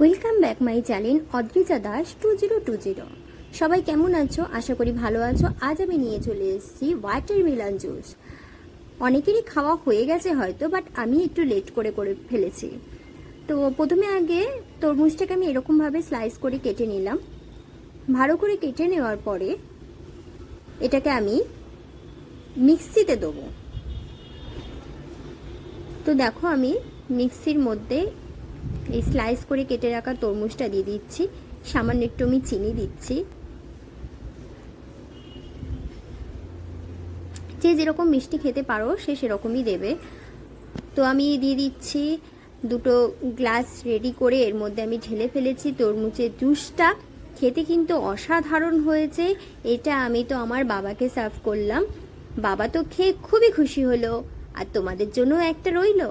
Welcome back my channel Adrija Das two zero two zero সবাই কেমন আছো? আশা করি ভালো আছো। আজ আমি নিয়ে চলে এসেছি ওয়াটার মিলান জুস অনেকেরই খাওয়া হয়ে গেছে হয়তো বাট আমি একটু লেট করে করে ফেলেছি। তো প্রথমে আগে তরমুজটাকে আমি এরকমভাবে স্লাইস করে কেটে নিলাম। ভালো করে কেটে নেওয়ার পরে এটাকে আমি মিক্সিতে দেবো। তো দেখো আমি মিক্সির মধ্যে এই স্লাইস করে কেটে রাখা তরমুজটা দিয়ে দিচ্ছি। সামান্য একটু আমি চিনি দিচ্ছি। যে যেরকম মিষ্টি খেতে পারো, সে সেরকমই দেবে। তো আমি দিয়ে দিচ্ছি দুটো গ্লাস রেডি করে, এর মধ্যে আমি ঢেলে ফেলেছি তরমুজের জুসটা খেতে কিন্তু অসাধারণ হয়েছে, এটা আমি তো আমার বাবাকে সার্ভ করলাম। বাবা তো খেয়ে খুবই খুশি হলো, আর তোমাদের জন্য একটা রইল।